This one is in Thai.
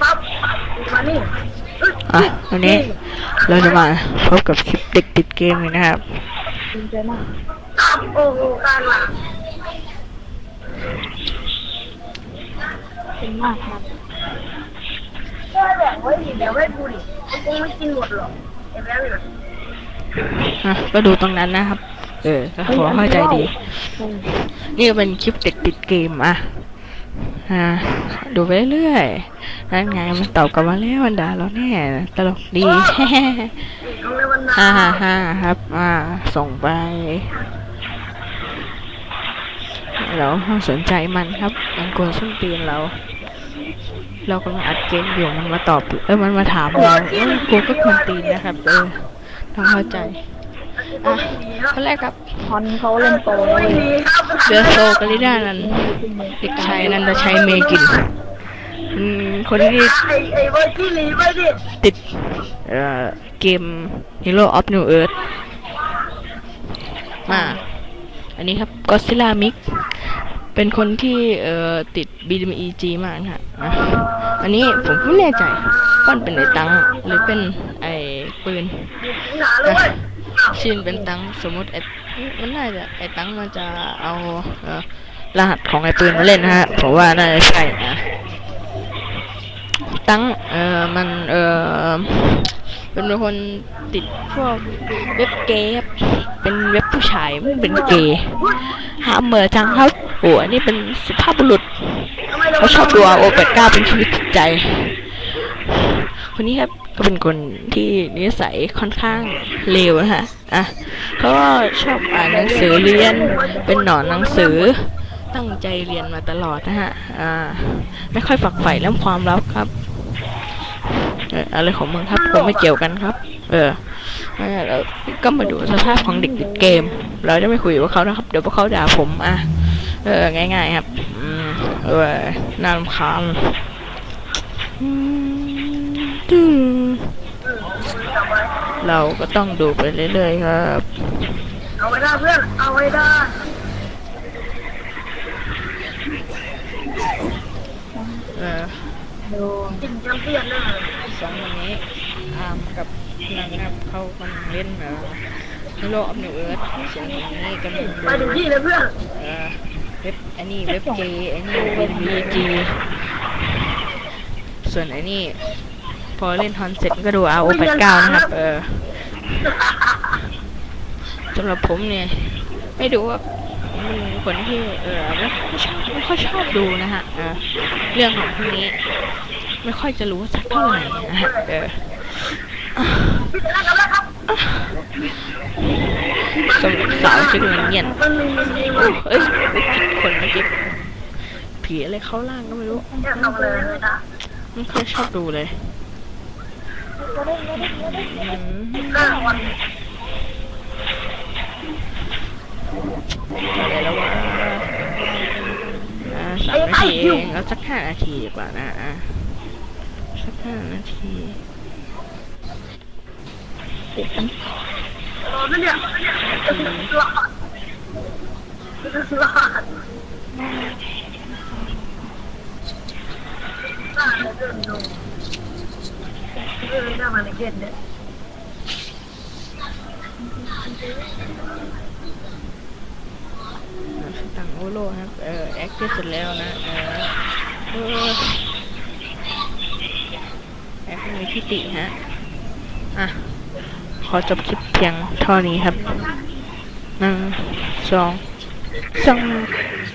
ปั๊บมานี่อะวันนี้เราจะมาพบกับคลิปเด็กติดเกมเลยนะครับดีใจมากครับโอ้โหการมาเป็นมากครับแค่แบ่งไว้ดิแบ่งไว้กูดิกูไม่กินหมดหรอกเห็นแล้วเนี่ยอะก็ดูตรงนั้นนะครับ เออขอเข้าใจดี นี่เป็นคลิปเด็กติดเกมอะ อ่าดูไปเรื่อยๆนั่นไงมันตอบกลับมาแล้วมันด่าเราแน่ตลกดีฮ่าฮ่าฮ่าครับอ่าส่งไปเราห้าสนใจมันครับ มันกวนส้นตีนเรา เรากำลังอัดเกมอยู่มันมาตอบ เออมันมาถามเราเออกูก็ควรตีนนะครับ เออต้องเข้าใจ อะคนแรกครับฮอนเขาเล่นโตไม่มีครับเดือโซกาลิด้านั้นเด็กชายนันทชัยเมกินอืมคนที่ไอ้ไอ้เวอร์จิลีไปดิติดเอ่อเกม Hero of New Earth มา อันนี้ครับ Godzilla Mix เป็นคนที่เอ่อติด BMEG มากนะฮะอะอันนี้ผมไม่แน่ใจว่ามันเป็นไอตังหรือเป็นไอปืนนาเลยเว้ย ชินเป็นตังสมมติไอ้มันน่าจะไอ้ตังมันจะเอาเอรหัสของไอ้ปืนมาเล่นนะฮะผมว่าน่าจะใช่นะตังเออมันเออเป็นคนติดพวกเว็บเกมเป็นเว็บผู้ชายไม่เป็นเกย์หาเหมือจังครับโอ้อันนี้เป็นสุภาพบุรุษเขาชอบดูโอเปก้าเป็นชีวิตจิตใจ คนนี้ครับ ก็เป็นคนที่นิสัยค่อนข้างเลวนะฮะอะเขาก็ชอบอ่านหนังสือเรียน เป็นหนอนหนังสือ ตั้งใจเรียนมาตลอดนะฮะ อ่า ไม่ค่อยฝักใฝ่เรื่องความลับครับ เอออะไรของมึงครับผมไม่เกี่ยวกันครับ เออแล้วก็มาดูสภาพของเด็กติดเกม เราจะไม่คุยกับเขานะครับ เดี๋ยวพวกเขาด่าผม อะ เออ ง่าย ๆ ครับอืมเออน่ารำคาญอืมตึ้ง เราก็ต้องดูไปเรื่อยๆครับ เอาไว้ได้เพื่อน เอาไว้ได้เออจริงแชมเปี้ยนเลยสองวันนี้อามกับนังนะครับเขากำลังเล่นเอ่อฮีโร่ออฟนิวเอิร์ธส่วนอันนี้กำลังไปถึงที่เลยเพื่อนเอ่อเว็บอันนี้เว็บเจอันนี้เว็บวีจีส่วนอันนี้ พอเล่นฮอนเสร็จก็ดู r o 8 9นะครับ เออสำหรับผมเนี่ย ไม่ดูว่ามันเป็นคนที่เออไม่ค่อยชอบไม่ค่อยชอบดูนะฮะเออเรื่องของพวกนี้ ไม่ค่อยจะรู้สักเท่าไหร่นะฮะเออพี่จะนั่งกันแล้วครับสำหรับสาวชื่อเงียนมันมีมีมีโอ้เอ้ยผิดคนเมื่อกี้ผีอะไรเข้าล่างก็ไม่รู้แค่ทำเลยนะไม่ค่อยชอบดูเลย อืมห้าวันอะไรแล้ววะอ่าสามนาทีเองเอาสักห้านาทีดีกว่านะอะสักห้านาทีรอนั่นเนี่ยรอดรอดน่าจะเดินดู เออน่ามาในเกณฑ์เนี่ยต่างโอโลครับ เออแอคเสร็จแล้วนะ เออแอคมีพิติฮะ อะ ขอจบคลิปเพียงเท่านี้ครับหนึ่งสองสาม